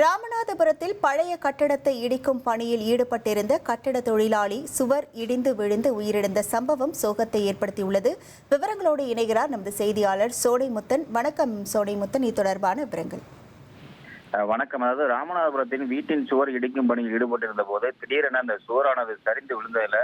ராமநாதபுரத்தில் பழைய கட்டடத்தை இடிக்கும் பணியில் ஈடுபட்டிருந்த கட்டட தொழிலாளி சுவர் இடிந்து விழுந்து உயிரிழந்த சம்பவம் சோகத்தை ஏற்படுத்தியுள்ளது. விவரங்களோடு இணைகிறார் நமது செய்தியாளர் சோடைமுத்தன் வணக்கம் சோடைமுத்தன் இது தொடர்பான விவரங்கள். வணக்கம். அதாவது ராமநாதபுரத்தின் வீட்டின் சுவர் இடிக்கும் பணியில் ஈடுபட்டிருந்த போது திடீரென அந்த சுவரானது சரிந்து விழுந்ததுல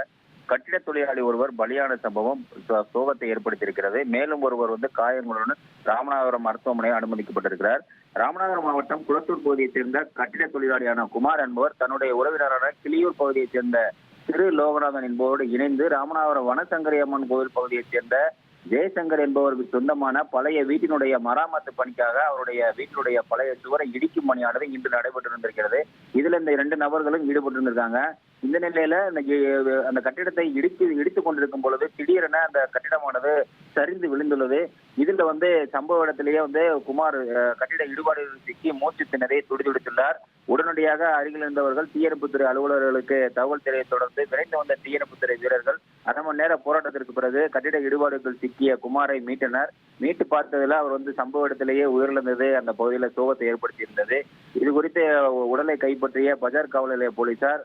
கட்டிட தொழிலாளி ஒருவர் பலியான சம்பவம் சோ- சோகத்தை ஏற்படுத்தியிருக்கிறது. மேலும் ஒருவர் வந்து காயங்களுடன் ராமநாதபுரம் மருத்துவமனையில் அனுமதிக்கப்பட்டிருக்கிறார். ராமநாதபுரம் மாவட்டம் குளத்தூர் பகுதியைச் சேர்ந்த கட்டிட தொழிலாளியான குமார் என்பவர் தன்னுடைய உறவினரான கிளியூர் பகுதியைச் சேர்ந்த திரு லோகநாதன் என்பவரோடு இணைந்து ராமநாதபுரம் வனசங்கரி அம்மன் கோவில் பகுதியைச் சேர்ந்த ஜெயசங்கர் என்பவருக்கு சொந்தமான பழைய வீட்டினுடைய மராமத்து பணிக்காக அவருடைய வீட்டினுடைய பழைய சுவரை இடிக்கும் பணியானது இன்று நடைபெற்றிருந்திருக்கிறது இதுல இந்த இரண்டு நபர்களும் ஈடுபட்டிருந்திருக்காங்க. இந்த நிலையில இந்த அந்த கட்டிடத்தை இடித்து இடித்துக் கொண்டிருக்கும் பொழுது திடீரென அந்த கட்டிடமானது சரிந்து விழுந்துள்ளது. இதுல வந்து சம்பவ இடத்திலேயே வந்து குமார் கட்டிட இடுபாடு சிக்கி மூச்சு திணறி துடிதுடித்துள்ளார். உடனடியாக அருகில் இருந்தவர்கள் தீயணைப்புத்துறை அலுவலர்களுக்கு தகவல் தெரிய தொடர்ந்து விரைந்து வந்த தீயணைப்புத்துறை வீரர்கள் அரை மணி நேர போராட்டத்திற்கு பிறகு கட்டிட இடுபாடுகள் சிக்கிய குமாரை மீட்டனர். மீட்டு பார்த்ததுல அவர் வந்து சம்பவ இடத்திலேயே உயிரிழந்தது. அந்த பகுதியில் சோகத்தை ஏற்படுத்தியிருந்தது. இது குறித்து உடலை கைப்பற்றிய பஜார் காவல் நிலைய போலீசார்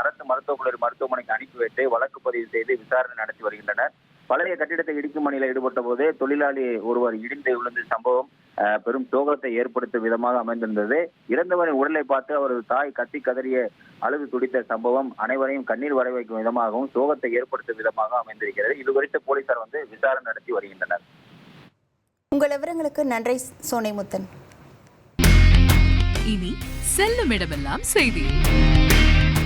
அரசு மருத்துவக் கல்லூரி மருத்துவமனைக்கு அனுப்பி வைத்து வழக்கு பதிவு செய்து விசாரணை நடத்தி வருகின்றனர். பழைய கட்டிடத்தை இடிக்கும் பணியில் ஈடுபட்ட போது தொழிலாளி ஒருவர் இடிந்து விழுந்த சம்பவம் அஹ், பெரும் சோகத்தை ஏற்படுத்தும் விதமாக அமைந்திருந்தது. இறந்தவரின் உடலை பார்த்து அவரது தாய் கத்தி கதறிய அழுது துடித்த சம்பவம் அனைவரையும் கண்ணீர் வர வைக்கும் விதமாகவும் சோகத்தை ஏற்படுத்தும் விதமாக அமைந்திருக்கிறது. இது குறித்து போலீசார் வந்து விசாரணை நடத்தி வருகின்றனர். உங்கள் விவரங்களுக்கு நன்றி சோனைமுத்தன். இனி செல்லும் இடமெல்லாம் செய்தி.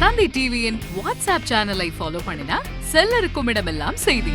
தந்தை டிவியின் வாட்ஸ்அப் சேனலை ஃபாலோ பண்ணினா செல்ல இருக்கும் இடமெல்லாம் செய்தி.